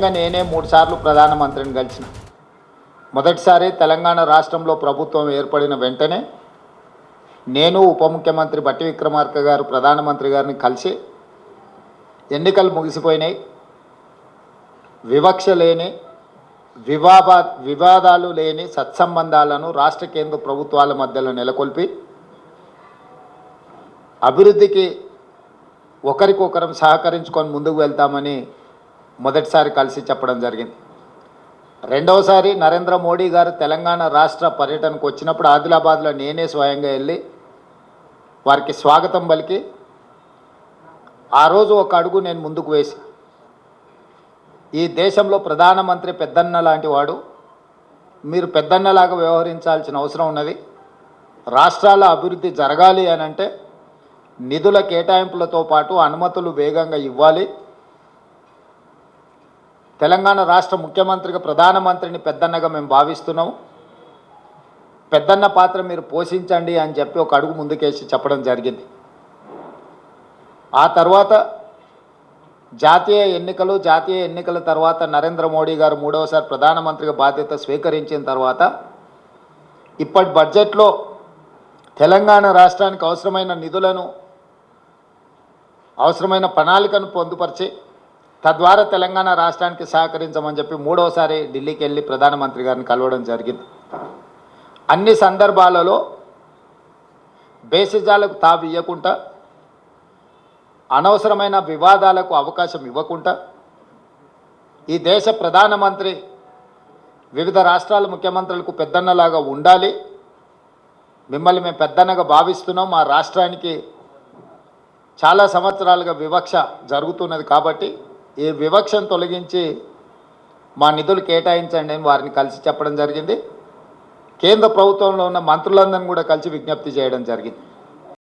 ఇంకా నేనే మూడుసార్లు ప్రధానమంత్రిని కలిసిన మొదటిసారి తెలంగాణ రాష్ట్రంలో ప్రభుత్వం ఏర్పడిన వెంటనే నేను ఉప ముఖ్యమంత్రి బట్టి విక్రమార్క గారు ప్రధానమంత్రి గారిని కలిసి ఎన్నికలు ముగిసిపోయినాయి. వివక్ష లేని వివాద వివాదాలు లేని సత్సంబంధాలను రాష్ట్ర కేంద్ర ప్రభుత్వాల మధ్యలో నెలకొల్పి అభివృద్ధికి ఒకరికొకరం సహకరించుకొని ముందుకు వెళ్తామని మొదటిసారి కలిసి చెప్పడం జరిగింది. రెండవసారి నరేంద్ర మోడీ గారు తెలంగాణ రాష్ట్ర పర్యటనకు వచ్చినప్పుడు ఆదిలాబాద్లో నేనే స్వయంగా వెళ్ళి వారికి స్వాగతం పలికి ఆ రోజు ఒక అడుగు నేను ముందుకు వేసి ఈ దేశంలో ప్రధానమంత్రి పెద్దన్న లాంటి వాడు మీరు పెద్దన్నలాగా వ్యవహరించాల్సిన అవసరం ఉన్నది. రాష్ట్రాల అభివృద్ధి జరగాలి అని అంటే నిధుల కేటాయింపులతో పాటు అనుమతులు వేగంగా ఇవ్వాలి. తెలంగాణ రాష్ట్ర ముఖ్యమంత్రిగా ప్రధానమంత్రిని పెద్దన్నగా మేము భావిస్తున్నాము. పెద్దన్న పాత్ర మీరు పోషించండి అని చెప్పి ఒక అడుగు ముందుకేసి చెప్పడం జరిగింది. ఆ తర్వాత జాతీయ ఎన్నికలు జాతీయ ఎన్నికల తర్వాత నరేంద్ర మోడీ గారు మూడవసారి ప్రధానమంత్రిగా బాధ్యత స్వీకరించిన తర్వాత ఇప్పటి బడ్జెట్లో తెలంగాణ రాష్ట్రానికి అవసరమైన నిధులను అవసరమైన ప్రణాళికను పొందుపరిచి తద్వారా తెలంగాణ రాష్ట్రానికి సహకరించమని చెప్పి మూడవసారి ఢిల్లీకి వెళ్ళి ప్రధానమంత్రి గారిని కలవడం జరిగింది. అన్ని సందర్భాలలో బేసిజాలకు తావి ఇవ్వకుండా అనవసరమైన వివాదాలకు అవకాశం ఇవ్వకుండా ఈ దేశ ప్రధానమంత్రి వివిధ రాష్ట్రాల ముఖ్యమంత్రులకు పెద్దన్నలాగా ఉండాలి. మిమ్మల్ని మేము పెద్దన్నగా భావిస్తున్నాం. మా రాష్ట్రానికి చాలా సంవత్సరాలుగా వివక్ష జరుగుతున్నది కాబట్టి ఈ వివక్షను తొలగించి మా నిధులు కేటాయించండి అని వారిని కలిసి చెప్పడం జరిగింది. కేంద్ర ప్రభుత్వంలో ఉన్న మంత్రులందరినీ కూడా కలిసి విజ్ఞప్తి చేయడం జరిగింది.